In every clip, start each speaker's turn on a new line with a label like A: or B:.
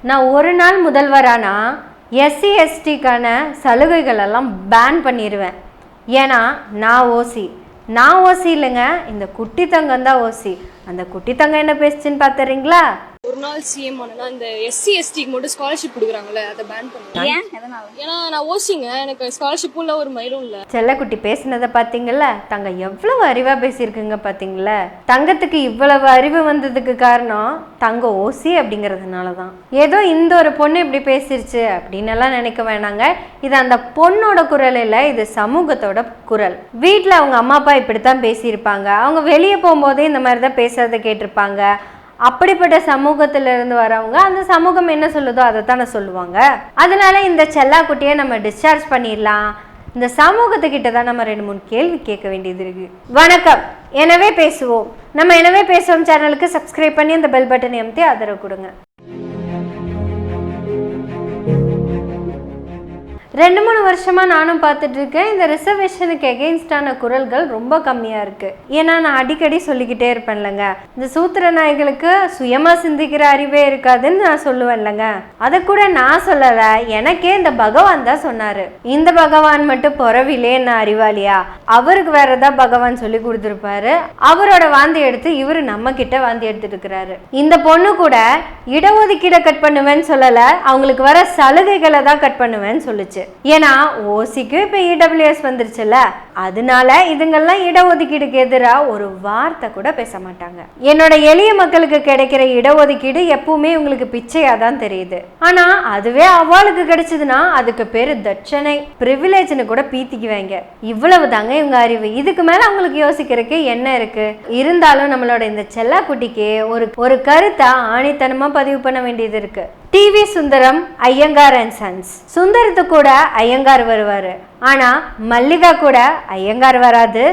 A: நான் ஒரு நாள் முதல்வரானா எஸ்சி எஸ்டிக்கான சலுகைகளெல்லாம் பேன் பண்ணிடுவேன் ஏன்னா நான் ஓசி நான் ஓசி இல்லைங்க இந்த குட்டி தங்கம் தான் ஓசி அந்த குட்டி தங்கம் என்ன பேசுச்சுன்னு பார்த்துறீங்களா
B: ஒரு நாள் சிஎம் ஆனா இந்த எஸ்சி எஸ்டிக்கு மட்டும் ஸ்காலர்ஷிப் கொடுக்குறாங்கல்ல அதை பேன்
C: ஏன்? எதனால?
B: ஏன்னா நான் ஓசிங்க எனக்கு ஸ்காலர்ஷிப்பும் இல்லை ஒரு மயிரும் இல்லை.
A: செல்லக்குட்டி பேசுனதை பார்த்தீங்கல்ல தங்க எவ்வளவு அறிவா பேசியிருக்குங்க பார்த்தீங்களா தங்கத்துக்கு இவ்வளவு அறிவு வந்ததுக்கு காரணம் தங்க ஓசி அப்படிங்கிறதுனால தான். ஏதோ இந்த ஒரு பொண்ணு இப்படி பேசிருச்சு அப்படின்னு எல்லாம் நினைக்க வேணாங்க. இது அந்த பொண்ணோட குரல் இல்லை இது சமூகத்தோட குரல். வீட்டில் அவங்க அம்மா அப்பா இப்படித்தான் பேசியிருப்பாங்க. அவங்க வெளியே போகும்போதே இந்த மாதிரி தான் பேசுறதை கேட்டிருப்பாங்க. அப்படிப்பட்ட சமூகத்துல இருந்து வரவங்க அந்த சமூகம் என்ன சொல்லுதோ அதை தானே சொல்லுவாங்க. அதனால இந்த செல்லா குட்டியை நம்ம டிஸ்சார்ஜ் பண்ணிடலாம். இந்த சமூகத்துக்கிட்ட தான் நம்ம ரெண்டு மூணு கேள்வி கேட்க வேண்டியது இருக்கு. வணக்கம். எனவே பேசுவோம். நம்ம எனவே பேசுவோம் சேனலுக்கு சப்ஸ்கிரைப் பண்ணி அந்த பெல் பட்டனை எம்தி ஆதரவு கொடுங்க. ரெண்டு மூணு வருஷமாக நானும் பார்த்துட்டு இருக்கேன் இந்த ரிசர்வேஷனுக்கு எகெயின்ஸ்டான குரல்கள் ரொம்ப கம்மியாக இருக்குது ஏன்னா நான் அடிக்கடி சொல்லிக்கிட்டே இருப்பேன்லங்க. இந்த சூத்திர நாய்களுக்கு சுயமாக சிந்திக்கிற அறிவே இருக்காதுன்னு நான் சொல்லுவேன் இல்லைங்க அதை கூட நான் சொல்லலை. எனக்கே இந்த பகவான் தான் சொன்னார். இந்த பகவான் மட்டும் பிறவிலே என்ன அறிவாளியா? அவருக்கு வேற ஏதாவது பகவான் சொல்லி கொடுத்துருப்பாரு. அவரோட வாந்தி எடுத்து இவரு நம்ம கிட்ட வாந்தி எடுத்துட்டு இருக்கிறாரு. இந்த பொண்ணு கூட இடஒதுக்கீடை கட் பண்ணுவேன்னு சொல்லலை. அவங்களுக்கு வர சலுகைகளை தான் கட் பண்ணுவேன்னு சொல்லுச்சு. ஏன்னா ஓசிக்கு இப்போ இடபிள்யூஎஸ் வந்துருச்சுல்ல அதனால இதுங்கெல்லாம் இடஒதுக்கீடுக்கு எதிராக ஒரு வார்த்தை கூட பேச மாட்டாங்க. என்னோட எளிய மக்களுக்கு கிடைக்கிற இடஒதுக்கீடு எப்பவுமே உங்களுக்கு பிச்சையாக தான் தெரியுது. ஆனால் அதுவே அவளுக்கு கிடைச்சதுன்னா அதுக்கு பேர் தட்சணை. ப்ரிவிலேஜ்னு கூட பீத்திக்குவாங்க இவ்வளவு தாங்க இவங்க அறிவு. இதுக்கு மேலே அவங்களுக்கு யோசிக்கிறதுக்கு என்ன இருக்கு? இருந்தாலும் நம்மளோட இந்த செல்லா குட்டிக்கு ஒரு ஒரு கருத்தை ஆணித்தனமாக பதிவு பண்ண வேண்டியது இருக்கு. TV Sundaram Iyengar and sons. சுந்தரத்து கூட ஐயங்கார் வருவாரு. ஆனால் மல்லிகா கூட ஐயங்கார் வராது.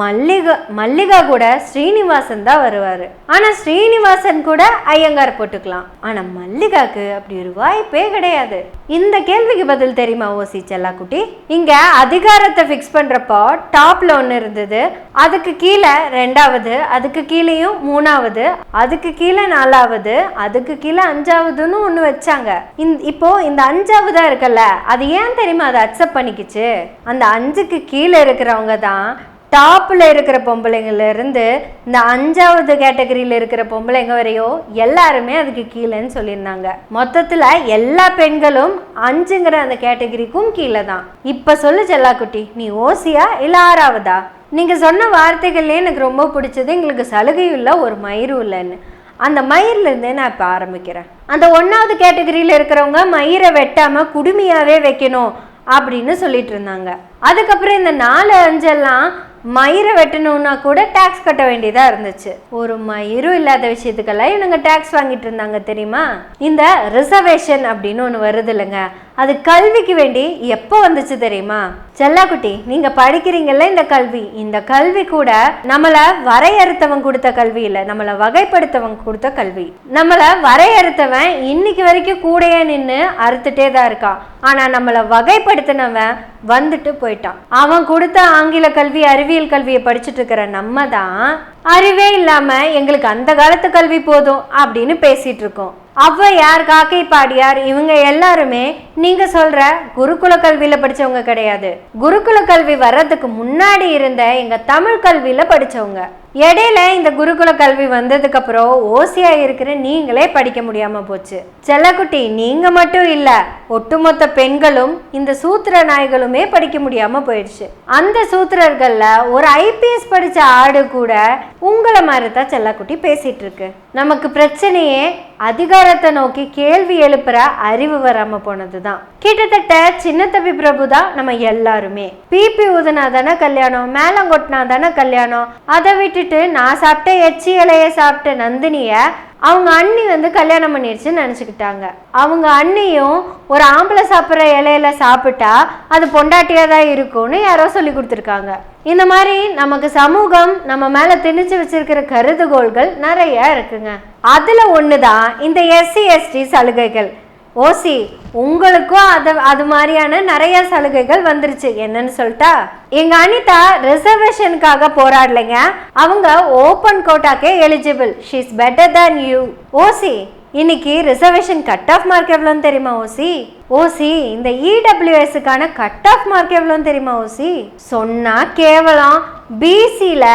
A: மல்லிகா மல்லிகா கூட ஸ்ரீனிவாசன் தான் வருவார். ஆனால் ஸ்ரீனிவாசன் கூட ஐயங்கார் போட்டுக்கலாம். ஆனால் மல்லிகாக்கு அப்படி ஒரு வாய்ப்பே கிடையாது. இந்த கேள்விக்கு பதில் தெரியுமா ஓசி செல்லாக்குட்டி? இங்கே அதிகாரத்தை ஃபிக்ஸ் பண்ணுறப்போ டாப்பில் ஒன்று இருந்தது. அதுக்கு கீழே ரெண்டாவது அதுக்கு கீழேயும் மூணாவது அதுக்கு கீழே நாலாவது அதுக்கு கீழே அஞ்சாவதுன்னு ஒன்று வச்சாங்க. இந் இப்போ இந்த அஞ்சாவதாக இருக்குல்ல அது ஏன் தெரியுமா அதை அக்செப்ட் பண்ணிக்கிச்சு? அந்த அஞ்சுக்கு கீழே இருக்கிறவங்க தான் டாப்பில் இருக்கிற பொம்பளைங்கள்லேருந்து இந்த அஞ்சாவது கேட்டகரியில் இருக்கிற பொம்பளைங்க வரையோ எல்லாருமே அதுக்கு கீழேன்னு சொல்லியிருந்தாங்க. மொத்தத்தில் எல்லா பெண்களும் அஞ்சுங்கிற அந்த கேட்டகரிக்கும் கீழே தான். இப்போ சொல்லு செல்லாக்குட்டி நீ ஓசியா இல்லை ஆறாவதா? நீங்கள் சொன்ன வார்த்தைகள்லேயே எனக்கு ரொம்ப பிடிச்சது எங்களுக்கு சலுகையும் இல்லை ஒரு மயிரும் இல்லைன்னு. அந்த மயிர்லேருந்தே நான் இப்போ ஆரம்பிக்கிறேன். அந்த ஒன்றாவது கேட்டகரியில் இருக்கிறவங்க மயிரை வெட்டாமல் குடுமையாகவே வைக்கணும். அப்படின்னு சொல்லிட்டு இருந்தாங்க. அதுக்கப்புறம் இந்த நாலு அஞ்செல்லாம் மயிரை வெட்டணும்னா கூட டேக்ஸ் கட்ட வேண்டியதாக இருந்துச்சு. ஒரு மயிரும் இல்லாத விஷயத்துக்கெல்லாம் இவனுங்க டேக்ஸ் வாங்கிட்டு இருந்தாங்க தெரியுமா? இந்த ரிசர்வேஷன் அப்படின்னு ஒன்று வருது இல்லைங்க. அது கல்விக்கு வேண்டி எப்போ வந்துச்சு தெரியுமா? செல்லாக்குட்டி நீங்க படிக்கிறீங்கல்ல இந்த கல்வி? இந்த கல்வி கூட நம்மள வரையறுத்தவன் கொடுத்த கல்வி இல்லை. நம்மளை வகைப்படுத்தவன் கொடுத்த கல்வி. நம்மளை வரையறுத்தவன் இன்னைக்கு வரைக்கும் கூடையே நின்று அறுத்துட்டே தான் இருக்கான். ஆனா நம்மளை வகைப்படுத்தினவன் வந்துட்டு போயிட்டான். அவன் கொடுத்த ஆங்கில கல்வி அறிவியல் கல்வியை படிச்சுட்டு இருக்கிற நம்ம தான் அறிவே இல்லாம எங்களுக்கு அந்த காலத்து கல்வி போதும் அப்படின்னு பேசிட்டு இருக்கோம். ஔவையார் காக்கை பாடியார்? இவங்க எல்லாருமே நீங்க சொல்ற குருகுல கல்வியில படிச்சவங்க கிடையாது. குருகுல கல்வி வர்றதுக்கு முன்னாடி இருந்த எங்க தமிழ் கல்வியில படிச்சவங்க. இடையில இந்த குருகுல கல்வி வந்ததுக்கு அப்புறம் ஓசியா இருக்கிற நீங்களே படிக்க முடியாம போச்சு. செல்லக்குட்டி நீங்க மட்டும் இல்ல ஒட்டுமொத்த பெண்களும் இந்த சூத்திர நாய்களுமே படிக்க முடியாம போயிடுச்சு. அந்த சூத்திரர்கள்ல ஒரு ஐபிஎஸ் படிச்ச ஆடு கூட உங்களை மாதிரி தான் செல்லக்குட்டி பேசிட்டு இருக்கு. நமக்கு பிரச்சனையே அதிகாரத்தை நோக்கி கேள்வி எழுப்புற அறிவு வராம போனதுதான். கிட்டத்தட்ட சின்ன தம்பி பிரபு தான் நம்ம எல்லாருமே. பிபி ஊதுனா தானே கல்யாணம் மேலங்கொட்டினா தானே கல்யாணம். அதை விட்டுட்டு நான் சாப்பிட்ட எச்சி இலைய சாப்பிட்ட நந்தினிய அவங்க அண்ணி வந்து கல்யாணம் பண்ணிடுச்சுன்னு நினச்சிக்கிட்டாங்க. அவங்க அண்ணியும் ஒரு ஆம்பளை சாப்பிட்ற இலையில சாப்பிட்டா அது பொண்டாட்டியாக தான் இருக்கும்னு யாரோ சொல்லி கொடுத்துருக்காங்க. இந்த மாதிரி நமக்கு சமூகம் நம்ம மேலே திணிச்சு வச்சிருக்கிற கருதுகோள்கள் நிறைய இருக்குங்க. அதில் ஒன்று தான் இந்த எஸ்சி எஸ்டி சலுகைகள். ஓசி உங்களுக்கும் அது அது மாதிரியான நிறைய சலுகைகள் வந்துருச்சு. என்னன்னு சொல்லிட்டா எங்க அனிதா ரிசர்வேஷனுக்காக போராடலைங்க. அவங்க open கோட்டாக்கே eligible she's better than you OC இன்னைக்கு ரிசர்வேஷன் கட் ஆஃப் மார்க் எவ்வளோன்னு தெரியுமா ஓசி? ஓசி இந்த இடபிள்யூஎஸ்க்கான கட் ஆஃப் மார்க் எவ்வளோன்னு தெரியுமா ஓசி? சொன்னா கேவலம். பிசியில்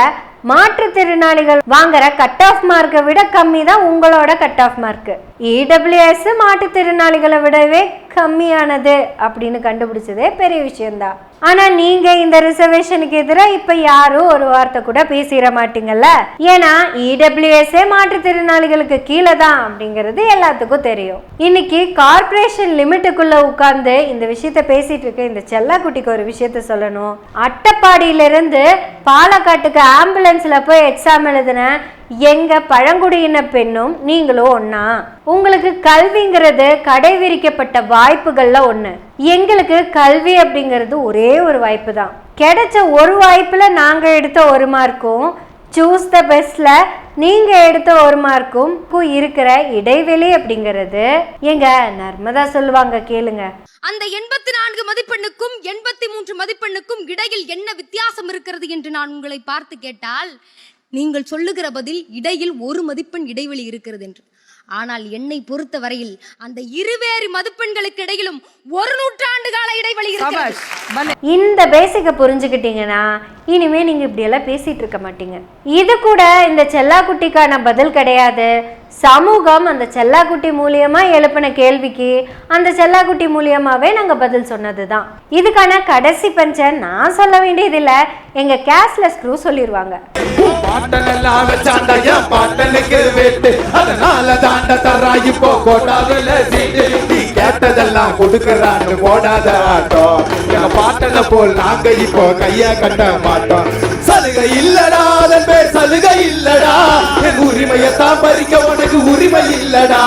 A: மாற்றுத்திறனாளிகள் வாங்குற கட் ஆஃப் மார்க்கை விட கம்மி தான் உங்களோட கட் ஆஃப் மார்க்கு இடபிள்யூஎஸ் மாற்றுத்திறனாளிகளை விடவே கம்மியானது அப்படின்னு கண்டுபிடிச்சதே பெரிய விஷயம்தான். ஆனா நீங்க இந்த ரிசர்வேஷனுக்கு எதிராக இப்ப யாரும் ஒரு வார்த்தை கூட பேசிட மாட்டீங்கல்ல? ஏன்னா இடபிள்யூஎஸ்ஏ மாற்றுத்திறனாளிகளுக்கு கீழே தான் அப்படிங்கிறது எல்லாத்துக்கும் தெரியும். இன்னைக்கு கார்ப்பரேஷன் லிமிட்டுக்குள்ள உட்கார்ந்து இந்த விஷயத்த பேசிட்டு இருக்க இந்த செல்லாக்குட்டிக்கு ஒரு விஷயத்த சொல்லணும். அட்டப்பாடியிலிருந்து பாலக்காட்டுக்கு ஆம்புலன்ஸ்ல போய் எக்ஸாம் எழுதின எங்க பழங்குடியின பெண்ணும் நீங்களும் ஒன்றா உங்களுக்கு கல்விங்கிறது கடைவிரிக்கப்பட்ட வாய்ப்புகளில் வாய்ப்புகள்ல எங்களுக்கு கல்வி அப்படிங்கிறது ஒரே ஒரு வாய்ப்பு தான் கிடைச்ச ஒரு வாய்ப்பில் நாங்கள் எடுத்த ஒரு மார்க்கும் சூஸ் த பெஸ்ட்ல நீங்கள் எடுத்த ஒரு மார்க்கும் இருக்கிற இடைவெளி அப்படிங்கிறது எங்க நர்மதா சொல்லுவாங்க கேளுங்க.
C: அந்த எண்பத்தி நான்கு மதிப்பெண்ணுக்கும் எண்பத்தி மூன்று மதிப்பெண்ணுக்கும் இடையில் என்ன வித்தியாசம் இருக்கிறது என்று நான் உங்களை பார்த்து கேட்டால் நீங்கள் சொல்லுகிற பதில் இடையில் ஒரு மதிப்பெண் இடைவெளி இருக்கிறது என்று. ஆனால் என்னை பொறுத்த வரையில் அந்த இருவேறு மதிப்பெண்களுக்கு இடையிலும் ஒரு நூற்றாண்டு கால இடைவெளி இருக்கிறது.
A: இந்த பேசிக்கை புரிஞ்சுக்கிட்டீங்கன்னா இனிமே நீங்க இப்படியெல்லாம் பேசிட்டு இருக்க மாட்டீங்க. இது கூட இந்த செல்லாக்குட்டிக்கான பதில் கிடையாது. சமூகம் அந்த செல்லாக்குட்டி மூலியமா எழுப்பின கேள்விக்கு அந்த செல்லாக்குட்டி மூலியமாவே நாங்க பதில் சொன்னதுதான். இதுக்கான கடைசி பஞ்சை நான் சொல்ல வேண்டியதில்ல. எங்க கேஷ்லெஸ் க்ரூ சொல்லிடுவாங்க
D: பாட்டனெல்லாம் வச்சாண்டா என் பாட்டனுக்கு வெட்டு. அதனால தாண்ட தரா இப்போ கோட்டாவில சீட்டு நீ கேட்டதெல்லாம் கொடுக்கறான்னு போடாத ஆட்டம் என் பாட்டனை போல் நாங்க இப்போ கைய கட்ட மாட்டோம். சலுகை இல்லடா அதன் பேர் சலுகை இல்லடா. என் உரிமையை தான் பறிக்க உனக்கு உரிமை இல்லடா.